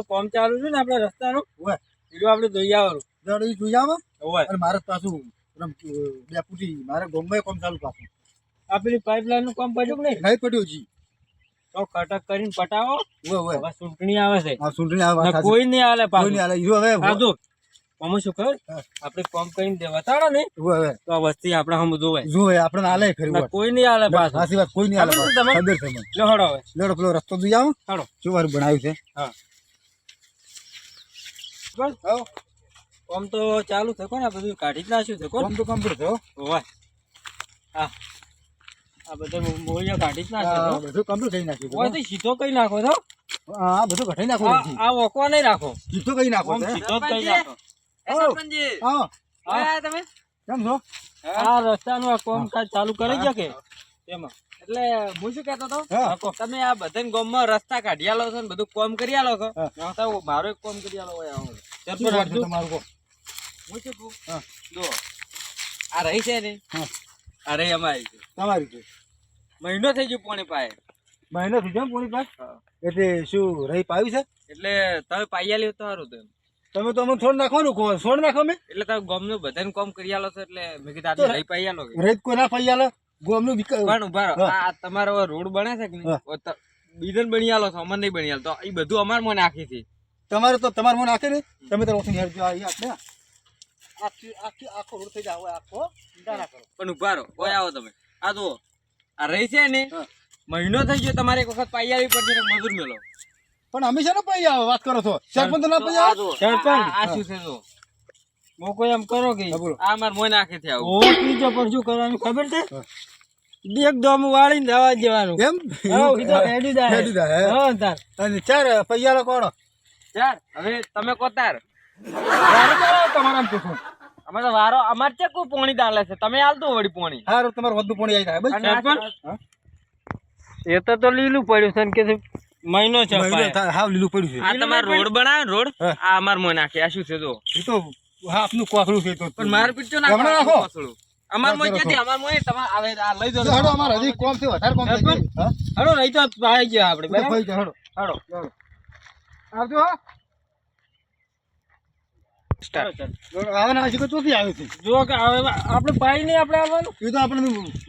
હવ. પેલું કોમ ચાલુ છે ને આપણે રસ્તાનું હોય. પેલું આપણે જોઈ આવવાનું. જોઈ આવો. હોય. અને મારે પાછું પૂટી મારે ગોમ્બે કોમ ચાલુ પાછું. આ પેલી પાઇપલાઈનનું કામ પડ્યું નહીં? નહીં પડ્યું જી. તો કટક કરીને પટાવો. હવે ચૂંટણી આવે છે. આ સુંદરી આ વાત ને સાચી. કોઈ નહીં આલે પાછું. નહીં આલે હીરો હવે સાધુ અમે શું કર આપણે કોમ કરીને દે બતાડો ને. ઓવે તો આ વસ્તી આપણે હમ જોવે. જોવે આપણે આલે ફેરવું કોઈ નહીં આલે પાછું. સાચી વાત કોઈ નહીં આલે ખબર છે? મને. હવે. લેડો પેલો રસ્તો જોઈ આવો. હાડો. શું વાર બનાવ્યું છે? હા. કોમ તો ચાલુ થયો ને બધું? કાઢી જ નાખ્યું કોણ? કોમ તો કમ્પ્લીટ થયો. હોય હા આ બધું મોળિયા કાઢી જ નાખ્યો બધું કમ્પ્લીટ થઈ નાખ્યું હોય તો સીધો કઈ નાખો તો હા આ બધું ઘટાઈ નાખો આ ઓકવા નહીં રાખો. જીતો કઈ નાખો સીધો જ કઈ નાખો. હા. હા. તમે? કેમ છો? આ રસ્તાનું આ કોમ કાજ ચાલુ કરી ગયા તેમાં એટલે હું શું કહેતો હતો? તમે આ બધા ગામમાં રસ્તા કાઢી આલો છો ને બધું કોમ કરી આલો છો? મારો એક કોમ કરી આલો તમારું હું શું કહું? જો આ રહી છે ને. આ રહી અમારી છે. તમારી છે? મહિનો થઈ ગયો પોણી પાયે. મહિનો થઈ ગયો પોણી પાસ એટલે શું રહી પાવી છે? એટલે તમે પાઈ આલ્યો તો સારું તમે તો અમને છોડ નાખવાનું કહો. છોડ નાખો મેં એટલે તમે ગામનું બધાને કોમ કરી આલો છો એટલે મેં કીધું રહી પાઈ આલો રહી કોઈ ના પાઈ આલે. ગોમનું વિક પણ ઊભા આ તમારો રોડ બને છે કે નહીં? બીજન બની આલો છો અમને નહીં બની આલો. તો એ બધું અમાર મને આખી છે. તમારે તો તમાર મને નાખે ને? તમે તો ઓછી હેરજો આ આપણે આખી આખી આખો રોડ થઈ જાવ આખો ચિંતા ના કરો. પણ ઊભા રહો. કોઈ આવો તમે. આ જુઓ. આ રહી છે ને? મહિનો થઈ ગયો તમારે એક વખત પાઈ આવી પડશે મજૂર મેળો પણ હંમેશા નો પાઈ આવે? વાત કરો છો. સરપંચ તો ના પાઈ આવે? સરપંચ. આ- શું છે જુઓ. મોકો એમ કરો કે આ માર મોય નાખે છે આવું. ઓ પીજો પણ શું કરવાનું ખબર છે? હા. એક દમ વાળીને દવા જવાનું એમ? હા, કીધો હેડી દા હેડી દા હા, તાર. અને ચાર પૈયાલો કોણ? ચાર. હવે તમે કોતાર. વારો કરો તમારા પૂછો. અમે તો વારો અમાર છે કો પોણી દાલે છે? તમે આલતો વડી વળી પોણી. હારું તમારે વધુ પોણી આવી થાય બસ સરપંચ? એ તો તો લીલું પડ્યું છે ને કે મહિનો છે. હાવ લીલું પડ્યું છે. આ તમારે રોડ બનાવે રોડ? આ અમાર મોય નાખે. આ શું છે જો? એ તો હાથનું કોકડું છે તો પણ માર પીટજો હમણાં નાખો. અમાર મોય કે અમાર મોય તમારે આવે આ લઈ જો જાઓ અમાર હજી કોમ છે વધારે કોમ થઈ ગયું. હા? હળો નહીં તો પાઈ ગયા આપણે બરાબર હેડો. હેડો. આવજો હા હેડો. હજી કોઈ ચોથી આવ્યું છે? જુઓ કે આવે આપણે પાઈ નહીં આપણે આવવાનું? એ તો આપણે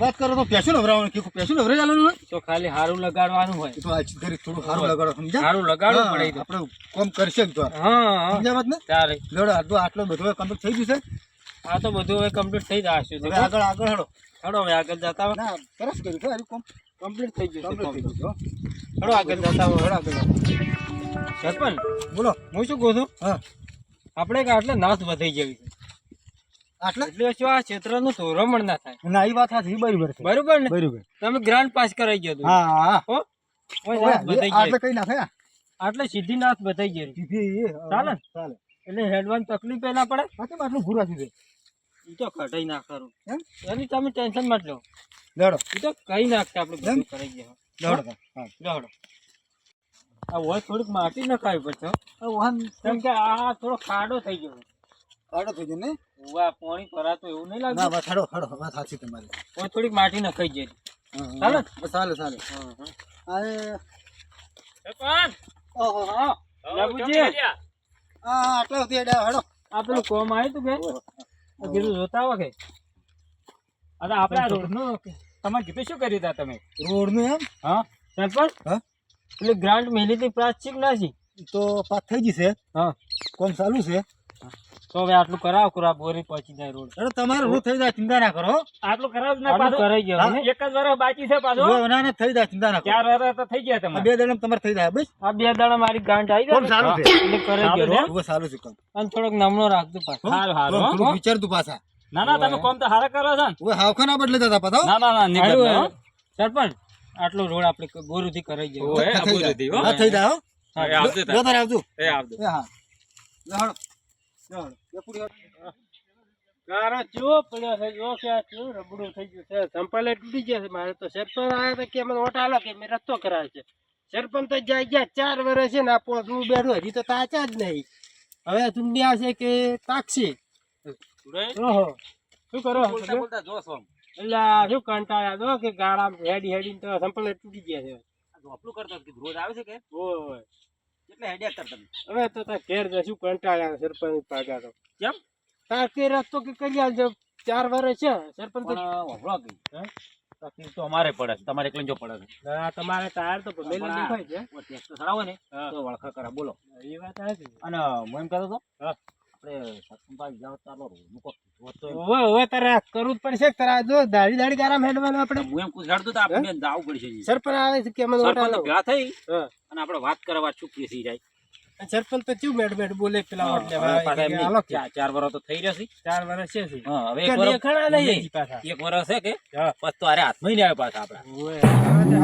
વાત કરો તો પેશું નવરાવાનું કે પેશું નવરાઈ જવાનું હોય? તો ખાલી હારું લગાડવાનું હોય. તો આ ઘરે થોડું સારું લગાડો સમજ્યા? હારું લગાડવું પડે આપણે કોમ કરશે તો હા સમજ્યા વાત ને? તારે. લેવડો આટલો આટલો બધો કમ્પ્લીટ થઈ ગયું છે. આ તો બધું હવે કમ્પ્લીટ થઈ જશે હવે આગળ આગળ હડો. હડો હવે આગળ જતા ના સરસ કર્યું છે હારું કોમ. કમ્પ્લીટ થઈ ગયું કમ્પ્લીટ થઈ ગયું છે, આગળ જતા હેડો આગળ હેડો. સરપંચ. બોલો હું શું કહું છું? હા. આપણે કે આટલે નાશ વધી જવી આટલે? એટલે શું આ ક્ષેત્રનું ધોરમણ ના થાય. ના એ વાત સાચી બરાબર છે. બરોબર ને? બરાબર. તમે ગ્રાન્ડ પાસ કરાઈ ગયો. હા હા. હો? આટલે કઈ ના થયા? આટલે સીધી નાશ ગઈ સીધી ચાલે? એટલે હેડવાન તકલીફ એ પડે? કેમ આટલું ભૂરા છે એ તો કઢાઈ ના કરું. એની તમે ટેન્શન મત લો. લડો એ તો કઈ નાખતા આપણે બધું? કરાઈ ગયા. લેડો હા. લહડો આ હોય થોડીક માટી નખાવી પડશે વહન કેમ કે આ થોડો ખાડો થઈ ગયો ખાડો થઈ ગયો ને? ઉવા પાણી ભરાતો એવું નહીં ના લાગતું ખાડો હેડો હેડો વાત સાચી તમારી. હોય થોડીક માટી નખાઈ હા. ચાલે? ચાલે ચાલે. અરે ઓહો હા. બાબુજી આ આટલા સુધી હેડ્યા હેડો. આ પેલું કોમ આવ્યું તું કે કીધું જોતા આવો કે? અરે આપણે આ રોડનું તમારે કીધું શું કર્યું હતા તમે? રોડનું એમ? હા સરપંચ? હા? એટલે ગ્રાન્ટ મેલી હતી પ્લાસ્ટિક ના છે તો પાસ થઈ જશે હા. કોમ ચાલુ છે? તો હવે આટલું કરાવો કરા બોરી પહોંચી જાય રોડ. અરે તમારે રોડ થઈ જાય ચિંતા ના કરો. આટલું કરાવ ના પાછું. કરાઈ ગયો એક જ વરસ બાકી છે પાછો. ના ના થઈ જાય ચિંતા ના કરો. ચાર વરસ તો થઈ ગયા તમારે. બે દડમ તમારે થઈ જાય બસ. આ બે દાડા મારી ગાંઠ આવી જાય સારું છે. એટલે કરાઈ ગયો રોડ. સારું છે કામ. અને થોડોક નમણો રાખજો પાછો. હારું હારું કોમ થોડું વિચારતું પાછા. ના ના તમે કોમ તો હારા કરો છો ને. હાવખા ના બદલે જતા પાછો ના ના ના. સરપંચ આટલો રોડ આપણે ગોરુથી કરાઈ ગયો ઓય, બોલું હો. થઈ જાય હો. એ આવજો. જો તારે આવજો એ આવજો એ હા. લે હેડો. એ પૂરી. ગારો પડ્યો છે જો કે આ ચો રબડું થઈ ગયું છે સંપાલે તૂટી ગયા છે મારે તો સરપંચ આવ્યા હતા કે મને ઓટ આલો કે મેં રસ્તો કરાવે છે સરપંચ તો જાય ગયા ચાર વર્ષ છે ને આ પોસવું બેઠું હજી તો તાચા જ નહીં હવે ચૂંટણી આવશે કે તાકશે ઓહો શું કરો બોલતા બોલતા જો છો આમ. એટલે શું કંટાળ્યા તો કે ગાળા હેડી હેડી તો સંપલ તૂટી ગયા છે. આ ઝોપડું કરતા કીધું રોજ આવે છે કે? ઓય. એટલે હેડ્યા કરતા હવે તો તાર ઘેર જશું કંટાળ્યા સરપંચ પાગા તો. કેમ? તાર કે રસ્તો કે કરી આલજો ચાર વર્ષ છે સરપંચ તો વફળો ગઈ? તકલીફ તો અમારે પડે છે તમારે એકલી જો પડે છે. ના તમારે ટાયર તો આ- દેખાય છે. ટેક્સ તો સરાવો ને. તો વળખા કરે બોલો. એ વાત છે. અને હું એમ કહેતો હતો હા. આપણે સત્સંગ જાવ ચાલો મૂકો હોત તો એમ. હવે હવે તારે કરવું જ પડશે. તારે જો દાઢી દાઢી ગારામ હેડવાનું આપણે. હું એમ પૂછાડતો તો આપણે બેન પડશે સરપંચ આવે છે કે મને સરપંચ ઓટાલો થઈ અને આપણે વાત કરવા ચૂકીએ છીએ જાય. સરપંચ તો ચેવું મેડ મેડ બોલે પેલા કે. ચાર- વર્ષ તો થઈ રહ્યા છે. ચાર વર્ષ છે છે. હા, હવે એક વર્ષ નહીં. એક છે કે. પછી તો અરે હાથમાં નહીં આવે પાછા આપડા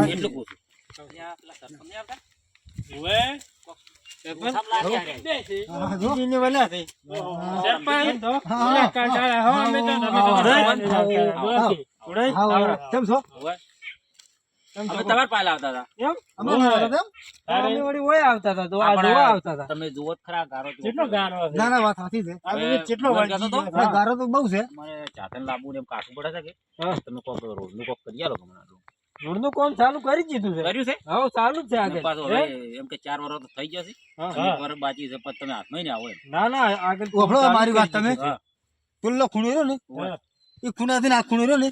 એટલું પૂછું. સરપંચ આપણે તમે જુઓ ખરા ગારો કેટલો ગારો છે? ના ના વાત સાચી છે. કેટલો હવે વાંચી કહેતો તો? ગારો બહુ છે. મને ચાતન લાંબુ ને એમ કાઠું પડે છે કે. તમે કોક રોડનું કોક કરી આલો હમણાં. રોડનું કામ ચાલુ કરી દીધું છે. કર્યું છે? હા ચાલુ જ છે આગળ. પાછો હવે એમ કે ચાર વર્ષ તો થઈ જશે. એક વર્ષ બાકી છે પણ તમે હાથમાં આવો એમ. ના ના આગળ ઓફળો મારી વાત તમે. પેલો ખૂણો રહ્યો ને. એ ખૂણા થી આ ખૂણો રહ્યો ને?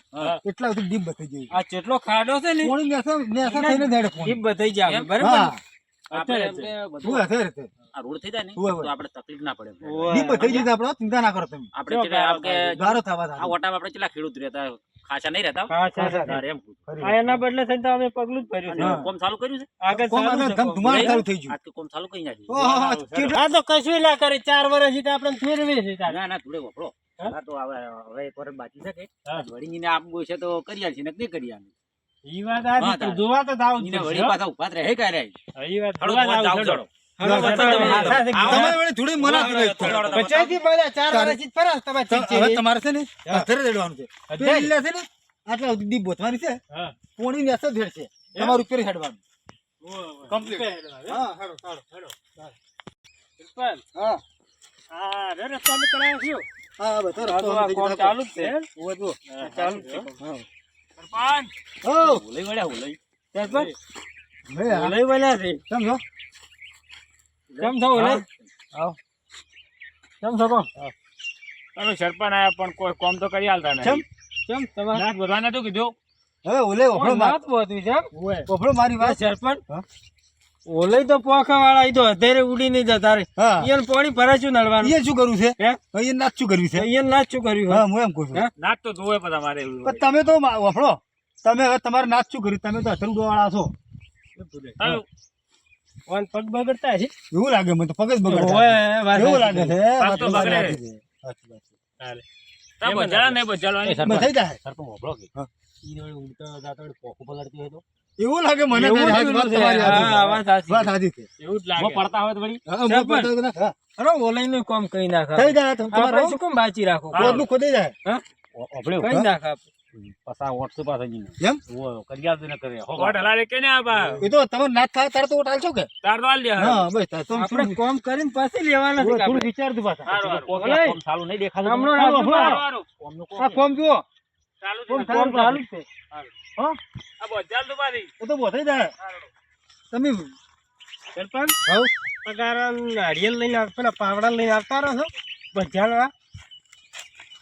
એટલા સુધી ડીપ બતાઈ જાય આ જેટલો ખાડો છે ને? કોણ નેસા નેસા થઈને હેડે એ બતાઈ જાય બરાબર? એમ બધું અત્યારે આ રોડ થઈ જાય ને. તો આપણે તકલીફ ના પડે. ઓય. ડીપ આપણે ચિંતા ના કરો તમે. આપણે કે ગારો થવા આ ઓટામાં આપણે કેટલા ખેડૂત રહેતા ખાસા નહીં રહેતા એમ. આ એના બદલે થઈને તો અમે પગલું જ ભર્યું છે. કોમ ચાલુ કર્યું છે? આગળ કોમ ચાલુ ધમ ધુમાડ ચાલુ થઈ ગયું. આજ કોમ ચાલુ કરી નાખ્યું આ તો કશું ના કરે. ચાર વર્ષથી તો આપણે ફેરવે છે ના ના થોડે વપરો. હા? હા તો હવે હવે એક વર્ષ બાકી છે કે. વળીને આપવું છે તો કરી આલશે ને નહીં કરી આલે ઈ વાત આ જોવા તો થાવ વળી પાછા ઊભા રહે કાંઈ રહે. ઈ વાત થોડો જોવા તમારે જ હા. જ ઉપર હેડવાનું હેડો. હા હેડો હેડો, હેડો. સરપંચ, હા આ રે રસ્તાનું કરાયું છું. હા બધો આ રસ્તો. ચાલુ જ છે જુઓ. હા, ચાલુ છે. હા. સરપંચ, હો, હુલઈ વળ્યા, હુલઈ. સરપંચ, લે લઈ વળ્યા છે. સમજો કેમ છો ઓલે કેમ છો કોણ? તમે સરપંચ આયા પણ કોઈ કોમ તો કરી આલતા કેમ? કેમ? તમારે? નાથ ભરવાને તો કીધું. હવે ઓલે ઓફળો વાત બોતી છે? ઓફળો મારી વાત સરપંચ? ઓલે તો પોખા વાળા ઈ તો અત્યારે ઉડી નહીં જતા રે. હા. ઈયન પાણી ભરાશું નડવાનું? એ શું કરવું છે? હે? એ નાચ શું કર્યું છે? ઈયન નાચ શું કર્યું હા હું એમ કહું છું. નાચ તો જોવે પણ તમારે પણ તમે તો વફળો તમે હવે તમારે નાચ શું કર્યું? તમે તો અથરુડો વાળા છો. ઓન પગ બગડતા છે એવું લાગે મને તો પગ જ બગડતા એવું લાગે છે. તો બગડે. છે. છે. તા થઈ જાય કે? હા. જાતો હોય તો? એવું લાગે મને એવું તારી જ વાત સાચી છે. વાત સાચી વાત છે. સાચી છે એવું જ લાગે પડતા હોય તો વળી હા, હું સરપંચ. પડતો હતો ને. હા. અરે ઓલાઈનું કામ કઈ નાખા થઈ જાય તમારે શું કામ બાચી રાખો કોદનું ખોદાઈ જાય ઓભળ્યું? કઈ નાખા પાછા ઓટસો પાછા જઈને. એમ? ઓ, કરી આલતું ને કરે. હો, કોટ હલારે કે ને આ એ તો તમારે ના થાય તો કે તાર તો હાલ દે હા બસ તાર તો આપણે કામ કરીને પછી લેવાના છે થોડું પાછા. કોક ઓલે. કોમ ચાલુ નહીં દેખાતું હમણાં તમને? રાખજો. હારું, હારું. આ છે. જુઓ ચાલુ કોમ ચાલુ છે હા આ બજાર તો બારી. એ તો બોધાઈ જાય તમે સરપંચ પગાર નાળિયેર લઈને આવતા પેલા પાવડા લઈને આવતા રહો છો બજારવા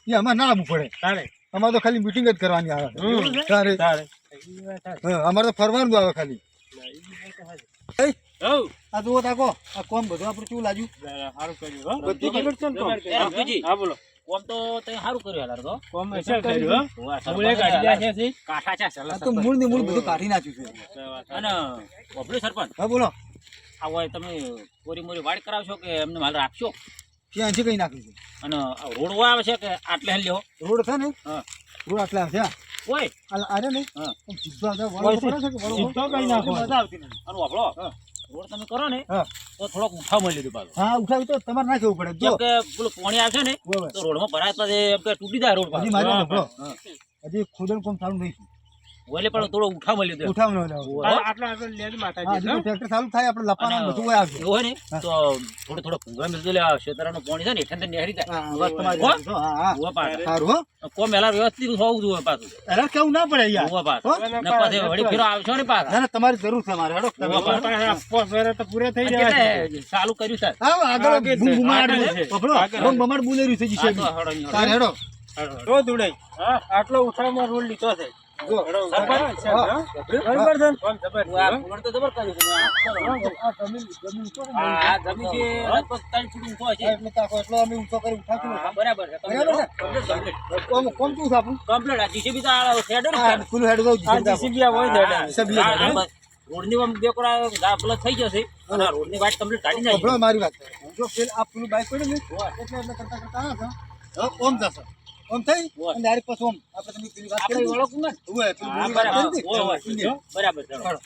એ અમારે ના આવવું પડે તારે અમારે તો ખાલી મીટિંગ જ કરવાની આવે. તારે. અમારે તો ફરવાનું આવે ખાલી. આ જુઓ તાકો આ કોમ બધું આપણે કેવું લાગ્યું? સારું કર્યું બધું ખબર છે ને કોમ? એ રમતુજી, હા બોલો. કોમ તો તે સારું કર્યું હાલાર તો. કોમ અસર કર્યું સરપંચ મૂળે કાઢી છે. કાંઠા છે, સરસ તો મૂળ ને મૂળ બધું કાઢી નાખ્યું છે. અને ઓભળ્યું સરપંચ હા બોલો. આ હોય તમે કોરી મોરી વાડ કરાવશો કે એમને હાલ રાખશો? ત્યાંથી કઈ નાખ્યું છે. અને રોડવા આવે છે કે આટલે લ્યો? રોડ છે ને? હા. રોડ આટલા છે આ ઓય. સીધો સીધો કઈ નાખો. મજા આવતી નથી. અને વાપરો. રોડ તમે કરો ને તો થોડોક ઉઠાવ મળી લીધું પાછું. હા ઉઠાવી તો તમારે ના કેવું પડે. જો. કે પેલું પાણી આવશે ને તો રોડમાં ભરાય પછી એમ કે તૂટી જાય રોડ હજી પાછો. હા, હજી ખોદણ કોમ ચાલુ નહીં. ઓલે પણ થોડો તો ઉઠાવવાનો લેવો. હો. આટલા આગળ લેજ હા માતાજી જેવું ટ્રેક્ટર ચાલુ થાય આપણે લપાણા બધું હોય આવશે હોય ને તો થોડો થોડો ભૂંગા મિલતો લે શેતરાનો પાણી છે ને હેઠળ નેહરી જાય હા વાત તમારી હો? હા હા પાડ સારું હો કો મેલા વ્યવસ્થિત હોવું જોઈએ પાછું અરે કેવું ના પડે યાર ઉવા પાડ ને પાછે વળી ફેરો આવશો ને પાછા ના તમારી જરૂર છે મારે હેડો. પોસ વર્ષ તો પૂરે થઈ જાય ગયા છે. ચાલુ કર્યું સર હા આગળ બૂમ બૂમાડ છે. બૂમ બૂમાડ બોલેર્યું છે જી સાહેબની હેડો તો દુડાઈ હા આટલો ઉઠામાં રોલ લીધો છે જો ની હા. હા. બરાબર છે ને? કોણ જબરજસ્ત, આ હો? ફૂલણ તો જબર કર્યું છે. આ જમીન જમીન ઊંચો ને આ આ જમીન છે લગભગ ત્રણ ફૂટ ઊંચો હશે. હા, એટલે તાકો એટલો અમે ઊંચો કરી ઉઠાવ્યો હા, બરાબર છે. બરાબર છે? complete, complete. કોમ કોમ શું છે આપણું Complete. આ GCB તો આ શેડો ને હા શેડ. પેલું હેડ દઉં આ જીસીબી આ હોય છે હા, જીસીબી આ- હેડ. આ બસ. રોડની આમ બે કોરા ગા પેલો થઈ જશે અને આ રોડની વાટ complete કાઢી નાખી. મારી વાત જો પેલ આ પેલું બાઈક પડ્યું એટલે એટલે કરતા કરતા ઓમ જશે ઓમ થઈ અને ડાયરેક્ટ પછી ઓમ આપણે તમે પેલી વાત કરી હતી. ને? હોય, પેલી બરાબર. બરાબર.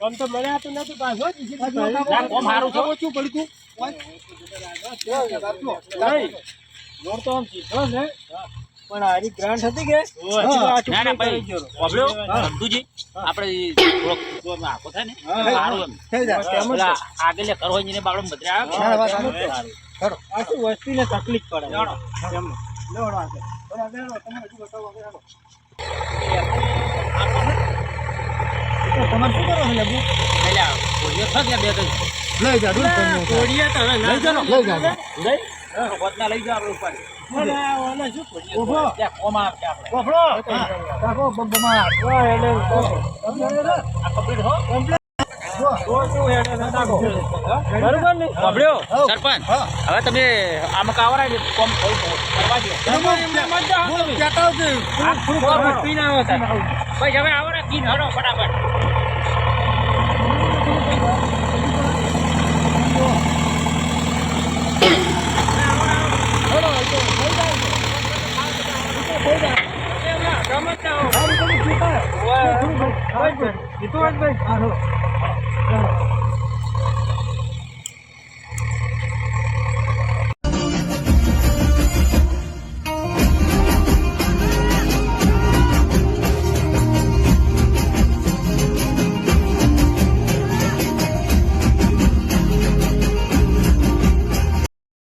આમ તો મને આતું નથી પાછો જીસીબી આ જો પાડી. કાકો, કોમ હારું છે. કાકો શું પડ્યું તું? આમ સીધો છે પણ હારી ગ્રાન્ટ હતી કે. ના, ભાઈ. આપણે થોડોક આખો થાય ને, સારું થઈ જાય. આગળ કરો ને. સારું. હેડો. આ વસ્તીને તકલીફ પડે એમ. લેવડો આગળ. બરાબર, આગળ હેડો. તમે હજુ બતાવો આગળ હેડો. તો તમારે શું કરવાનું લેબુ? એટલે આ કોળીઓ છે બે ત્રણ. લઈ જા આપણે ઉપર. આપશે આપણે. કોફળો. હા. નાખો. બરોબર ને વાપર્યો? સરપંચ હવે તમે આમાં કાવરા ને કોમ. કરવા દો. આવે આ પીને આવો સાહેબ. ભાઈ હવે આવો ને પીને હળો ફટાફટ. કીધું હોય ને ભાઈ